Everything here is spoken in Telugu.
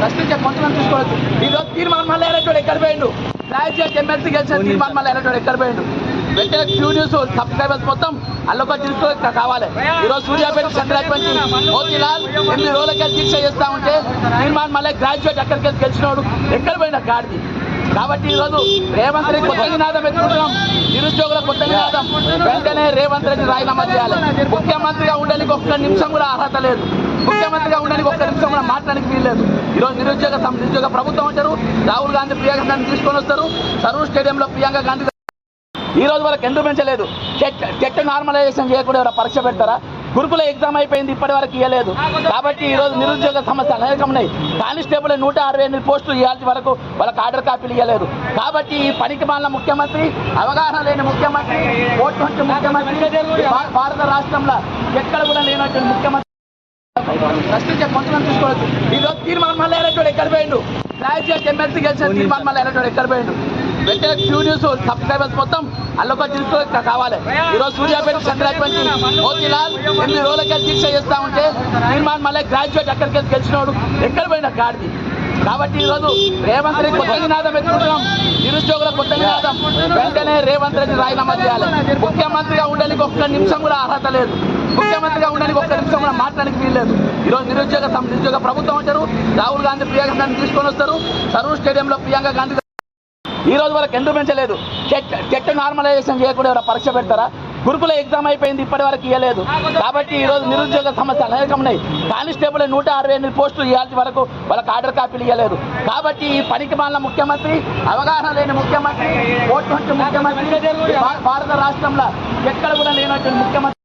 ప్రశ్నించే కొంతమంది తీసుకోవచ్చు. ఈరోజు తీర్మానం మళ్ళీ ఎలక్టోడ్ ఎక్కడ పోయిండు? గ్రాడ్యుయేట్ ఎమ్మెల్సీ గెలిచిన తీర్మానం మళ్ళీ ఎలక్టోడ్ ఎక్కడ పోయిండు? వెంటనే క్యూ న్యూస్ సబ్స్క్రైబర్స్ మొత్తం అల్లొక తీసుకో కావాలి. ఈరోజు సూర్యాపేట సంక్రాంతి మోతీలాల్ ఎనిమిది రోజులకి దీక్ష చేస్తా ఉంటే తీర్మానం మళ్ళీ గ్రాడ్యుయేట్ ఎక్కడికి వెళ్ళి గెలిచినోడు ఎక్కడ పోయిన గాడిది? కాబట్టి ఈరోజు రేవంత్ రెడ్డి కొత్త నినాదం ఎత్తుకుంటున్నాం. నిరుద్యోగుల కొత్త నినాదం. వెంటనే రేవంత్ రెడ్డి రాజీనామా చేయాలి. ముఖ్యమంత్రిగా ఉండడానికి ఒక్క నిమిషం కూడా అర్హత లేదు. ముఖ్యమంత్రిగా ఉండడానికి ఒక్క మాట్లాడడానికి వీల్లేదు. ఈరోజు నిరుద్యోగ నిరుద్యోగ ప్రభుత్వం అంటారు. రాహుల్ గాంధీ ప్రియాంక గాంధీ తీసుకొని వస్తారు. సరూర్ స్టేడియంలో ప్రియాంక గాంధీ ఈ రోజు వరకు ఎందుకు పెంచలేదు? టెట్ టెట్ నార్మలైజేషన్ చేయకుండా ఎవరైనా పరీక్ష పెడతారా? గురుకుల ఎగ్జామ్ అయిపోయింది ఇప్పటి వరకు ఇవ్వలేదు కాబట్టి ఈ రోజు నిరుద్యోగ సమస్య అనేకం ఉన్నాయి. కానిస్టేబుల్ నూట అరవై ఎనిమిది పోస్టులు ఇవ్వాల్సి వరకు వాళ్ళకి ఆర్డర్ కాపీలు ఇవ్వలేదు కాబట్టి ఈ పనికి మాలిన ముఖ్యమంత్రి అవగాహన లేని ముఖ్యమంత్రి ఓటు ముఖ్యమంత్రి భారత రాష్ట్రంలో ఎక్కడ కూడా లేనటువంటి ముఖ్యమంత్రి ప్రశ్నించే కొంతమంది తీసుకోవచ్చు. ఈరోజు తీర్మానం మళ్ళీ ఎలక్టోడ్ ఎక్కడ పోయిండు. గ్రాడ్యుయేట్ ఎమ్మెల్సీ గెలిచిన తీర్మానం మళ్ళీ ఎలక్టోడ్ ఎక్కడ పోయిండు. వెంటనే క్యూ న్యూస్ సబ్స్క్రైబర్స్ మొత్తం అల్లొక తీసుకో కావాలి. ఈరోజు సూర్యాపేట సంక్రాంతి మోతీలాల్ ఎనిమిది రోజులకి దీక్ష చేస్తా ఉంటే తీర్మానం మళ్ళీ గ్రాడ్యుయేట్ ఎక్కడికి వెళ్ళి గెలిచినోడు ఎక్కడ పోయిన గాడిది. కాబట్టి ఈరోజు రేవంత్ రెడ్డి కొత్త నినాదం ఎత్తుకుంటున్నాం. నిరుద్యోగుల కొత్త నినాదం. వెంటనే రేవంత్ రెడ్డి రాజీనామా చేయాలి. ముఖ్యమంత్రిగా ఉండడానికి ఒక్క నిమిషం కూడా అర్హత లేదు. ముఖ్యమంత్రిగా ఉండడానికి ఒక్క నిమిషం కూడా మాట్లాడడానికి వీల్లేదు. ఈరోజు నిరుద్యోగ నిరుద్యోగ ప్రభుత్వం అంటారు రాహుల్ గాంధీ ప్రియాంక గాంధీ తీసుకొని వస్తారు. సరూర్ స్టేడియంలో ప్రియాంక గాంధీ ఈ రోజు వాళ్ళకి ఎందుకు పెంచలేదు? టెట్ టెట్ నార్మలైజేషన్ చేయకుండా ఎవరైనా పరీక్ష పెడతారా? గురుకుల ఎగ్జామ్ అయిపోయింది ఇప్పటి వరకు ఇవ్వలేదు కాబట్టి ఈ రోజు నిరుద్యోగ సమస్య అనేకం ఉన్నాయి. కానిస్టేబుల్ నూట అరవై ఎనిమిది పోస్టులు ఇవ్వాల్సి వరకు వాళ్ళకి ఆర్డర్ కాపీలు ఇవ్వలేదు కాబట్టి ఈ పనికి మాలిన ముఖ్యమంత్రి అవగాహన లేని ముఖ్యమంత్రి ఓటు ముఖ్యమంత్రి భారత రాష్ట్రంలో ఎక్కడ కూడా లేనటువంటి ముఖ్యమంత్రి